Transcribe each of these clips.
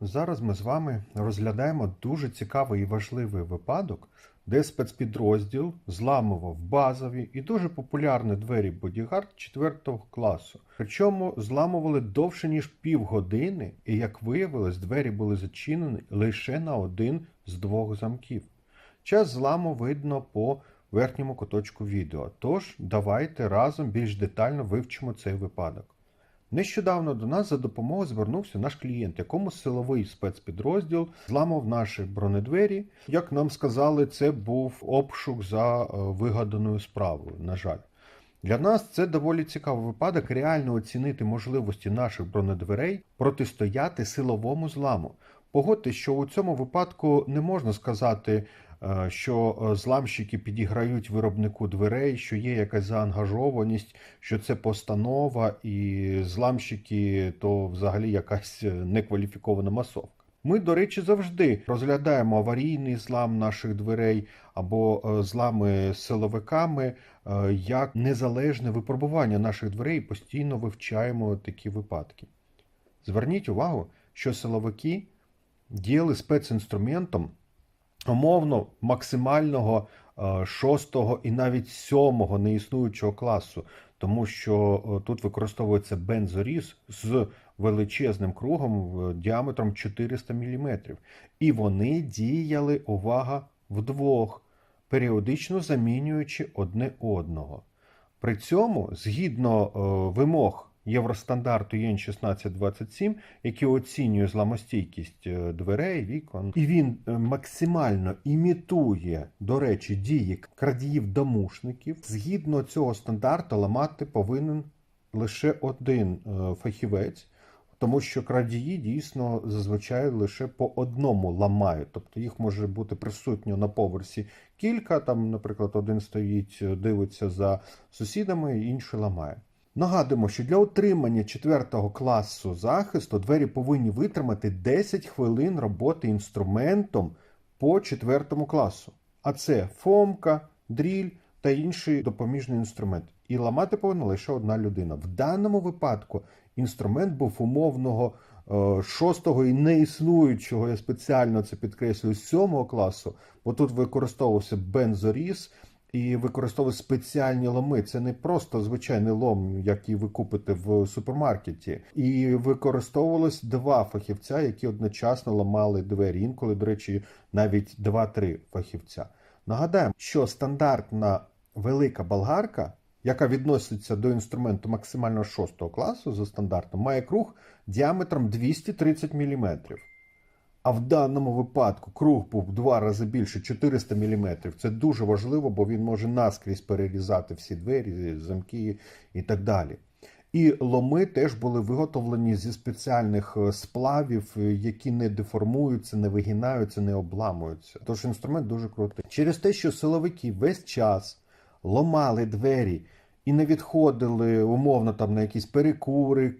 Зараз ми з вами розглядаємо дуже цікавий і важливий випадок, де спецпідрозділ зламував базові і дуже популярні двері Bodyguard 4 класу. Причому зламували довше ніж півгодини, і як виявилось, двері були зачинені лише на один з двох замків. Час зламу видно по верхньому куточку відео. Тож давайте разом більш детально вивчимо цей випадок. Нещодавно до нас за допомогою звернувся наш клієнт, якому силовий спецпідрозділ зламав наші бронедвері. Як нам сказали, це був обшук за е, вигаданою справою. На жаль, для нас це доволі цікавий випадок. Реально оцінити можливості наших бронедверей протистояти силовому зламу. Погодьте, що у цьому випадку не можна сказати, що е, зламщики підіграють виробнику дверей, що є якась заангажованість, що це постанова, і зламщики то взагалі якась е, некваліфікована масовка. Ми, до речі, завжди розглядаємо аварійний злам наших дверей або е, злами силовиками е, як незалежне випробування наших дверей постійно вивчаємо такі випадки. Зверніть увагу, що силовики діяли спецінструментом умовно максимального е, шостого і навіть сьомого неіснуючого класу, тому що е, тут використовується бензоріз з величезним кругом е, діаметром 400 мм. І вони діяли, увага, вдвох, періодично замінюючи одне одного. При цьому, згідно вимог Євростандарту ЄН 1627, який оцінює зламостійкість е, дверей, вікон, і він е, максимально імітує, до речі, дії крадіїв-домушників. Згідно цього стандарту, ламати повинен лише один е, фахівець. Тому що крадії дійсно зазвичай лише по одному ламають, тобто їх може бути присутньо на поверсі кілька. Там, наприклад, один стоїть, дивиться за сусідами, інший ламає. Нагадуємо, що для отримання 4 класу захисту двері повинні витримати 10 хвилин роботи інструментом по 4 класу. А це фомка, дріль та інший допоміжний інструмент. І ламати повинна лише одна людина. В даному випадку інструмент був умовного е, шостого і неіснуючого, я спеціально це підкреслюю, сьомого класу, бо тут використовувався бензоріз і використовували спеціальні ломи. Це не просто звичайний лом, який ви купите в супермаркеті. І використовувалось два фахівця, які одночасно ламали двері. Інколи, до речі, навіть два-три фахівця. Нагадаємо, що стандартна велика болгарка, яка відноситься до інструменту максимально 6 класу за стандартом, має круг діаметром 230 мм. А в даному випадку круг був два рази більше 400 мм. Це дуже важливо, бо він може наскрізь перерізати всі двері, замки і так далі. І ломи теж були виготовлені зі спеціальних е, сплавів, е, які не деформуються, не вигинаються, не обламуються. Тож інструмент дуже крутий. Через те, що силовики весь час ломали двері і не відходили умовно там на якісь перекури е,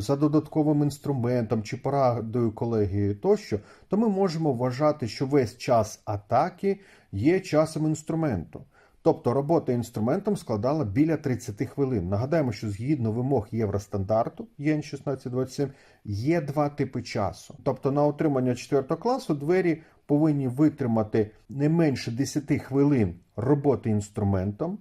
за додатковим інструментом чи порадою колегії тощо, то ми можемо вважати, що весь час атаки є часом інструменту. Тобто робота інструментом складала біля 30 хвилин. Нагадаємо, що згідно вимог Євростандарту ЄН 1627 є два типи часу. Тобто на отримання 4 класу двері повинні витримати не менше 10 хвилин роботи інструментом,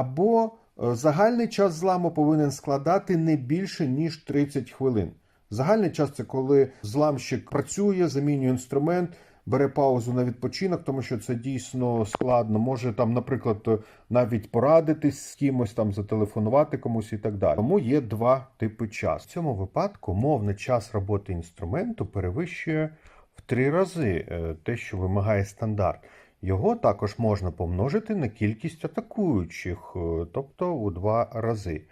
або е, загальний час зламу повинен складати не більше ніж 30 хвилин. Загальний час це коли зламщик працює, замінює інструмент, бере паузу на відпочинок, тому що це дійсно складно. Може там, наприклад, навіть порадитись з кимось, там зателефонувати комусь і так далі. Тому є два типи часу. В цьому випадку мовний час роботи інструменту перевищує в три рази е, те, що вимагає стандарт. Його також можна помножити на кількість атакуючих, е, тобто у два рази.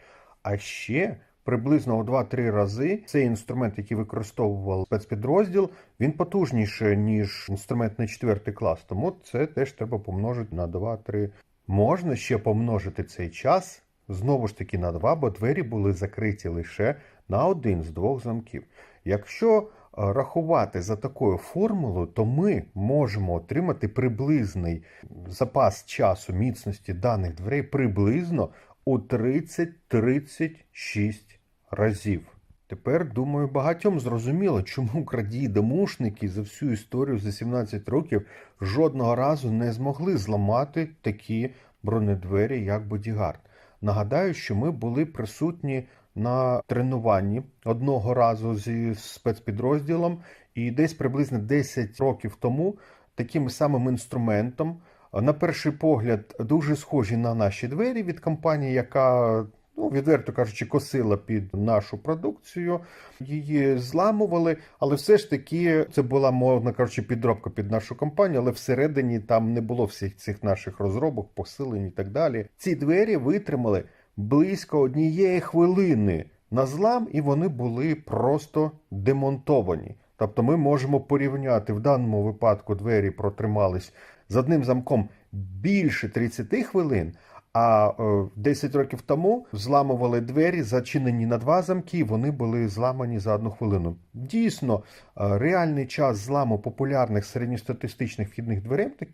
А ще приблизно у 2-3 рази цей інструмент, який використовував спецпідрозділ, він потужніший, ніж інструмент на 4 клас. Тому це теж треба помножити на 2-3. Можна ще помножити цей час знову ж таки на 2, бо двері були закриті лише на один з двох замків. Якщо рахувати за такою формулою, то ми можемо отримати приблизний запас часу міцності даних дверей приблизно у 30-36 разів. Тепер, думаю, багатьом зрозуміло, чому крадії-домушники за всю історію за 17 років жодного разу не змогли зламати такі бронедвері, як бодігард. Нагадаю, що ми були присутні на тренуванні одного разу зі спецпідрозділом, і десь приблизно 10 років тому таким самим інструментом, на перший погляд, дуже схожі на наші двері від компанії, яка ну, відверто кажучи, косила під нашу продукцію, її зламували, але все ж таки це була, мовно кажучи, підробка під нашу компанію, але всередині там не було всіх цих наших розробок, посилень і так далі. Ці двері витримали близько однієї хвилини на злам, і вони були просто демонтовані. Тобто ми можемо порівняти в даному випадку двері протримались з одним замком більше 30 хвилин. А е, 10 років тому зламували двері, зачинені на два замки, і вони були зламані за одну хвилину. Дійсно, е, реальний час зламу популярних середньостатистичних вхідних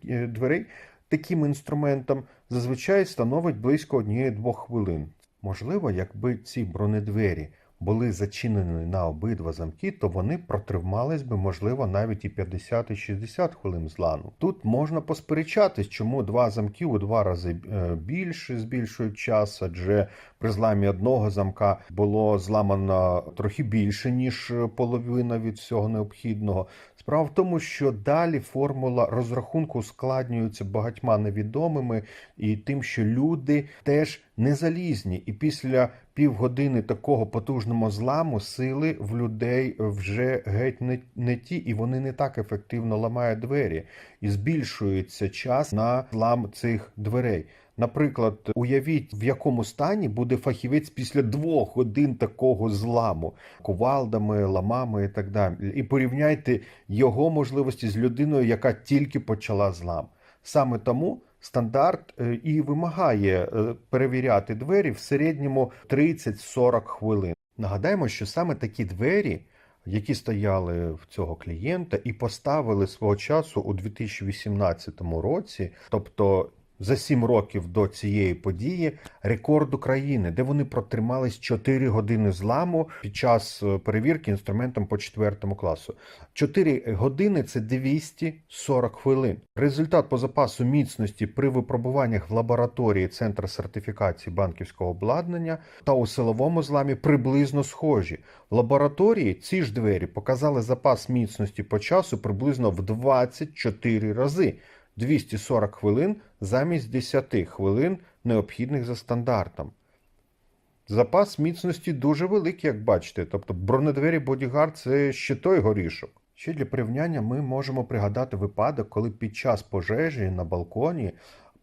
е, дверей таким інструментом зазвичай становить близько однієї-двох хвилин. Можливо, якби ці бронедвері були зачинені на обидва замки, то вони протримались би, можливо, навіть і 50 і 60 хвилин зламу. Тут можна посперечатись, чому два замки у два рази е, більше збільшують час, адже при зламі одного замка було зламано трохи більше, ніж половина від всього необхідного. Справа в тому, що далі формула розрахунку ускладнюється багатьма невідомими і тим, що люди теж не залізні, і після півгодини такого потужного зламу сили в людей вже геть не, не ті, і вони не так ефективно ламають двері, і збільшується час на злам цих дверей. Наприклад, уявіть, в якому стані буде фахівець після двох годин такого зламу, кувалдами, ламами і так далі. І порівняйте його можливості з людиною, яка тільки почала злам. Саме тому стандарт е, і вимагає е, перевіряти двері в середньому 30-40 хвилин. Нагадаємо, що саме такі двері, які стояли в цього клієнта, і поставили свого часу у 2018 році, тобто за 7 років до цієї події, рекорд України, де вони протримались 4 години зламу під час е, перевірки інструментом по 4 класу. 4 години це 240 хвилин. Результат по запасу міцності при випробуваннях в лабораторії Центру сертифікації банківського обладнання та у силовому зламі приблизно схожі. В лабораторії ці ж двері показали запас міцності по часу приблизно в 24 рази. 240 хвилин замість 10 хвилин, необхідних за стандартом. Запас міцності дуже великий, як бачите. Тобто бронедвері Bodyguard – це ще той горішок. Ще для порівняння ми можемо пригадати випадок, коли під час пожежі на балконі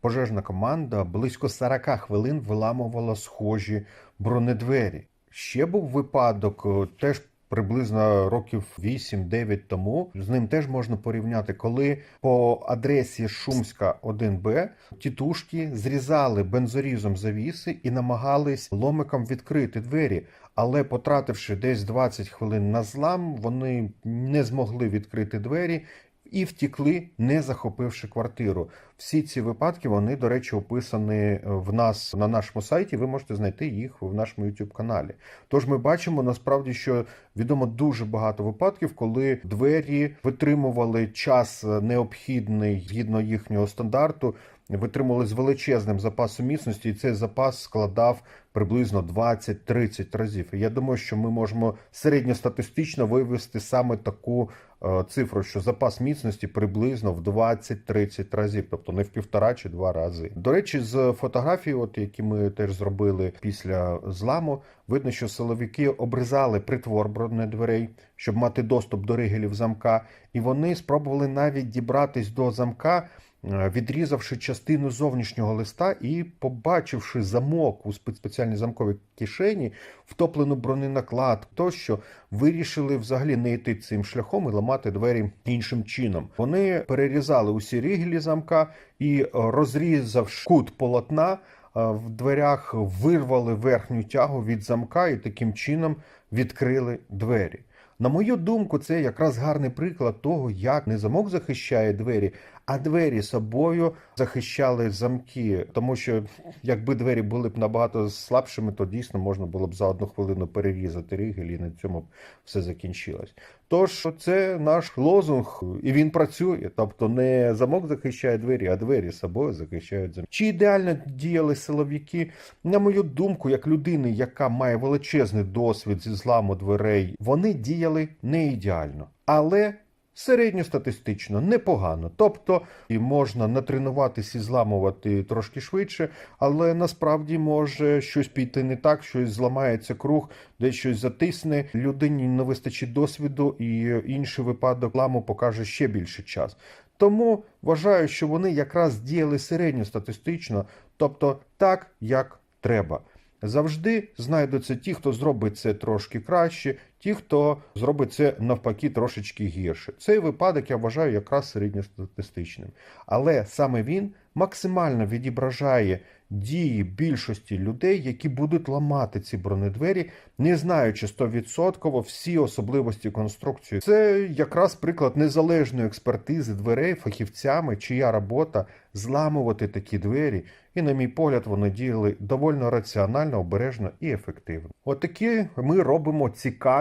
пожежна команда близько 40 хвилин виламувала схожі бронедвері. Ще був випадок, теж приблизно років 8-9 тому. З ним теж можна порівняти, коли по адресі Шумська 1Б тітушки зрізали бензорізом завіси і намагались ломиком відкрити двері. Але потративши десь 20 хвилин на злам, вони не змогли відкрити двері і втікли, не захопивши квартиру. Всі ці випадки вони, до речі, описані в нас на нашому сайті. Ви можете знайти їх в нашому youtube каналі. Тож ми бачимо насправді, що відомо дуже багато випадків, коли двері витримували час необхідний згідно їхнього стандарту. Витримували з величезним запасом міцності, і цей запас складав приблизно 20-30 разів. Я думаю, що ми можемо середньостатистично вивести саме таку е, цифру, що запас міцності приблизно в 20-30 разів, тобто не в півтора чи два рази. До речі, з фотографій, от які ми теж зробили після зламу, видно, що силовики обрізали притвор бронедверей, щоб мати доступ до ригелів замка, і вони спробували навіть дібратись до замка. Е, Відрізавши частину зовнішнього листа і побачивши замок у спе- спеціальній замковій кишені, втоплену броненаклад, тощо вирішили взагалі не йти цим шляхом і ламати двері іншим чином. Вони перерізали усі рігелі замка і, е, розрізавши кут полотна, е, в дверях вирвали верхню тягу від замка і таким чином відкрили двері. На мою думку, це якраз гарний приклад того, як не замок захищає двері, а двері собою захищали замки. Тому що якби двері були б набагато слабшими, то дійсно можна було б за одну хвилину перерізати ригель і на цьому все закінчилось. Тож це наш лозунг, і він працює. Тобто не замок захищає двері, а двері собою захищають замок. Чи ідеально діяли силовики? На мою думку, як людини, яка має величезний досвід зі зламу дверей, вони діяли не ідеально, але середньостатистично непогано. Тобто і можна натренуватися і зламувати трошки швидше, але насправді може щось піти не так, щось зламається круг, десь щось затисне. Людині не вистачить досвіду, і інший випадок ламу покаже ще більше час. Тому вважаю, що вони якраз діяли середньостатистично, тобто так, як треба. Завжди знайдуться ті, хто зробить це трошки краще, ті, хто зробить це навпаки трошечки гірше. Цей випадок я вважаю якраз середньостатистичним. Але саме він максимально відображає дії більшості людей, які будуть ламати ці бронедвері, не знаючи 100% всі особливості конструкції. Це якраз приклад незалежної експертизи дверей фахівцями, чия робота зламувати такі двері. І, на мій погляд, вони діяли доволі раціонально, обережно і ефективно. Отакі ми робимо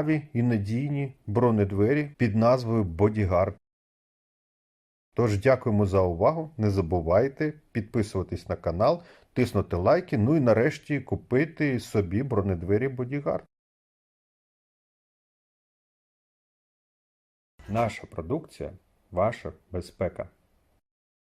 цікаві і надійні бронедвері під назвою Bodyguard. Тож дякуємо за увагу. Не забувайте підписуватись на канал, тиснути лайки, ну і нарешті купити собі бронедвері Bodyguard. Наша продукція ваша безпека.